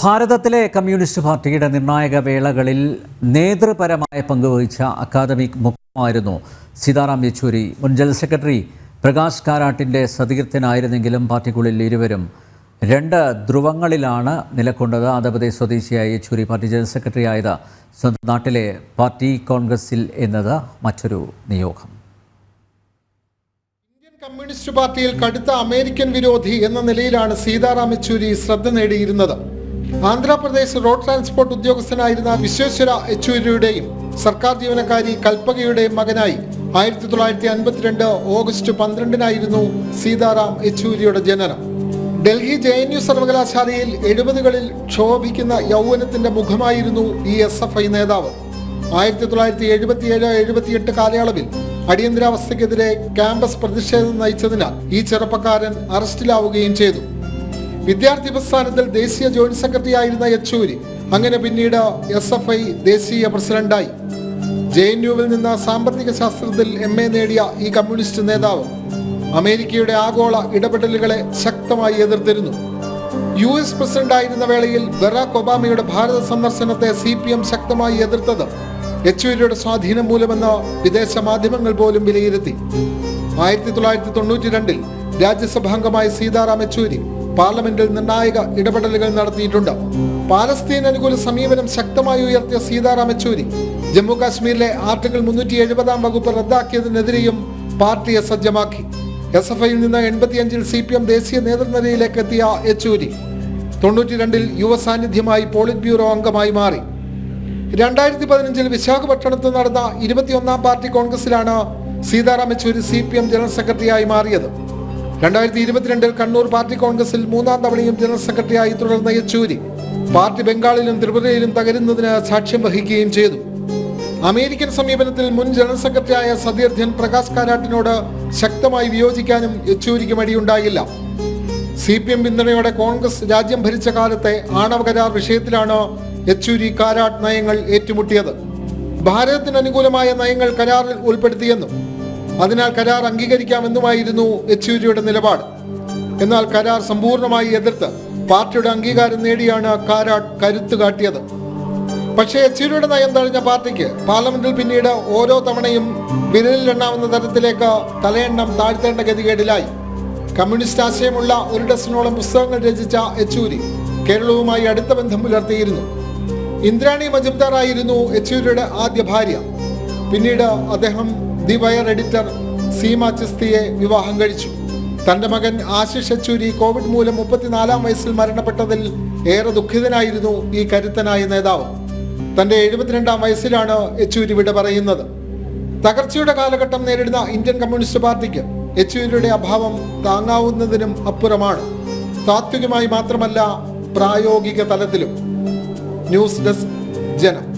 ഭാരതത്തിലെ കമ്മ്യൂണിസ്റ്റ് പാർട്ടിയുടെ നിർണായക വേളകളിൽ നേതൃപരമായ പങ്കുവഹിച്ച അക്കാദമിക് മുഖമായിരുന്നു സീതാറാം യെച്ചൂരി. മുൻ ജനറൽ സെക്രട്ടറി പ്രകാശ് കാരാട്ടിന്റെ സതീർത്ഥനായിരുന്നെങ്കിലും പാർട്ടിക്കുള്ളിൽ ഇരുവരും രണ്ട് ധ്രുവങ്ങളിലാണ് നിലക്കൊണ്ടത്. ആന്ധ്രാപ്രദേശ് സ്വദേശിയായ യെച്ചൂരി പാർട്ടി ജനറൽ സെക്രട്ടറി ആയത് സ്വന്തം നാട്ടിലെ പാർട്ടി കോൺഗ്രസിൽ എന്നത് മറ്റൊരു നിയോഗം. ഇന്ത്യൻ കമ്മ്യൂണിസ്റ്റ് പാർട്ടിയിൽ കടുത്ത അമേരിക്കൻ വിരോധി എന്ന നിലയിലാണ് സീതാറാം യെച്ചൂരി ശ്രദ്ധ നേടിയിരുന്നത്. ആന്ധ്രാപ്രദേശ് റോഡ് ട്രാൻസ്പോർട്ട് ഉദ്യോഗസ്ഥനായിരുന്ന വിശ്വേശ്വര യെച്ചൂരിയുടെയും സർക്കാർ ജീവനക്കാരി കൽപ്പകയുടെയും മകനായി ആയിരത്തി തൊള്ളായിരത്തി അൻപത്തിരണ്ട് ഓഗസ്റ്റ് പന്ത്രണ്ടിനായിരുന്നു സീതാറാം യെച്ചൂരിയുടെ ജനനം. ഡൽഹി ജെ എൻ യു സർവകലാശാലയിൽ എഴുപതുകളിൽ ക്ഷോഭിക്കുന്ന യൗവനത്തിന്റെ മുഖമായിരുന്നു ഈ എസ് എഫ് ഐ നേതാവ്. ആയിരത്തി തൊള്ളായിരത്തി എഴുപത്തിയേഴ് എഴുപത്തിയെട്ട് കാലയളവിൽ അടിയന്തരാവസ്ഥയ്ക്കെതിരെ ക്യാമ്പസ് പ്രതിഷേധം നയിച്ചതിനാൽ ഈ ചെറുപ്പക്കാരൻ അറസ്റ്റിലാവുകയും ചെയ്തു. വിദ്യാർത്ഥി പ്രസ്ഥാനത്തിൽ ദേശീയ ജോയിന്റ് സെക്രട്ടറി ആയിരുന്ന യെച്ചൂരി അങ്ങനെ പിന്നീട് എസ് എഫ് ഐ ദേശീയ പ്രസിഡന്റായി. ജെ എൻ യുവിൽ നിന്ന് സാമ്പത്തിക ശാസ്ത്രത്തിൽ എം എ നേടിയ ഈ കമ്മ്യൂണിസ്റ്റ് നേതാവ് അമേരിക്കയുടെ ആഗോള ഇടപെടലുകളെ ശക്തമായി എതിർത്തിരുന്നു. യു എസ് പ്രസിഡന്റായിരുന്ന വേളയിൽ ബറാക് ഒബാമയുടെ ഭാരത സന്ദർശനത്തെ സി പി എം ശക്തമായി എതിർത്തത് യെച്ചൂരിയുടെ സ്വാധീനം മൂലമെന്ന് വിദേശ മാധ്യമങ്ങൾ പോലും വിലയിരുത്തി. ആയിരത്തി തൊള്ളായിരത്തി തൊണ്ണൂറ്റി രണ്ടിൽ രാജ്യസഭാംഗമായ സീതാറാം യെച്ചൂരി പാർലമെന്റിൽ നിർണായക ഇടപെടലുകൾ നടത്തിയിട്ടുണ്ട്. പാലസ്തീൻ അനുകൂല സമീപനം ശക്തമായി ഉയർത്തിയ സീതാറാം യെച്ചൂരി ജമ്മു കാശ്മീരിലെ ആർട്ടിക്കിൾ മുന്നൂറ്റി എഴുപതാം വകുപ്പ് റദ്ദാക്കിയതിനെതിരെയും പാർട്ടിയെ സജ്ജമാക്കി. എസ് എഫ് ഐയിൽ നിന്ന് എൺപത്തിയഞ്ചിൽ സി പി എം ദേശീയ നേതൃനിരയിലേക്ക് എത്തിയ യെച്ചൂരി തൊണ്ണൂറ്റി രണ്ടിൽ യുവ സാന്നിധ്യമായി പോളിറ്റ് ബ്യൂറോ അംഗമായി മാറി. രണ്ടായിരത്തി പതിനഞ്ചിൽ വിശാഖപട്ടണത്ത് നടന്ന ഇരുപത്തിയൊന്നാം party കോൺഗ്രസിലാണ് Sitaram Yechury C P M general സെക്രട്ടറിയായി മാറിയത്. രണ്ടായിരത്തി ഇരുപത്തിരണ്ടിൽ കണ്ണൂർ പാർട്ടി കോൺഗ്രസിൽ മൂന്നാം തവണയും ജനറൽ സെക്രട്ടറിയായി തുടർന്ന യെച്ചൂരി. പാർട്ടി ബംഗാളിലും ത്രിപുരയിലും തകരുന്നതിന് സാക്ഷ്യം വഹിക്കുകയും ചെയ്തു. അമേരിക്കൻ സമീപനത്തിൽ മുൻ ജനറൽ സെക്രട്ടറിയായ സതീർത്ഥ്യൻ പ്രകാശ് കാരാട്ടിനോട് ശക്തമായി വിയോജിക്കാനും യെച്ചൂരിക്ക് മടിയുണ്ടായില്ല. സി പി എം പിന്തുണയോടെ കോൺഗ്രസ് രാജ്യം ഭരിച്ച കാലത്തെ ആണവ കരാർ വിഷയത്തിലാണ് യെച്ചൂരി കാരാട്ട് നയങ്ങൾ ഏറ്റുമുട്ടിയത്. ഭാരതത്തിന് അനുകൂലമായ നയങ്ങൾ കരാറിൽ ഉൾപ്പെടുത്തിയെന്നും അതിനാൽ കരാർ അംഗീകരിക്കാമെന്നുമായിരുന്നു യെച്ചൂരിയുടെ നിലപാട്. എന്നാൽ കരാർ സമ്പൂർണമായി എതിർത്ത് പാർട്ടിയുടെ അംഗീകാരം നേടിയാണ് കാരാട്ട് കരുത്തു കാട്ടിയത്. പക്ഷേ യെച്ചൂരിയുടെ നയം തഴിഞ്ഞ പാർട്ടിക്ക് പാർലമെന്റിൽ പിന്നീട് ഓരോ തവണയും വിരലിലെണ്ണാവുന്ന തരത്തിലേക്ക് തലയെണ്ണം താഴ്ത്തേണ്ട ഗതികേടിലായി. കമ്മ്യൂണിസ്റ്റ് ആശയമുള്ള ഒരു ഡസനോളം പുസ്തകങ്ങൾ രചിച്ച യെച്ചൂരി കേരളവുമായി അടുത്ത ബന്ധം പുലർത്തിയിരുന്നു. ഇന്ദ്രാണി മജുംദാർ ആയിരുന്നു യെച്ചൂരിയുടെ ആദ്യ ഭാര്യ. പിന്നീട് അദ്ദേഹം ദി വയർ എഡിറ്റർ സീമ ചിസ്തിയെ വിവാഹം കഴിച്ചു. തന്റെ മകൻ ആശിഷ് യെച്ചൂരി കോവിഡ് മൂലം മുപ്പത്തിനാലാം വയസ്സിൽ മരണപ്പെട്ടതിൽ ഏറെ ദുഃഖിതനായിരുന്നു ഈ കരുത്തനായ നേതാവ്. തന്റെ എഴുപത്തിരണ്ടാം വയസ്സിലാണ് യെച്ചൂരി വിട പറയുന്നത്. തകർച്ചയുടെ കാലഘട്ടം നേരിടുന്ന ഇന്ത്യൻ കമ്മ്യൂണിസ്റ്റ് പാർട്ടിക്ക് യെച്ചൂരിയുടെ അഭാവം താങ്ങാവുന്നതിനും അപ്പുറമാണ്. താത്വികമായി മാത്രമല്ല പ്രായോഗിക തലത്തിലും. ന്യൂസ് ഡെസ്ക് ജനം.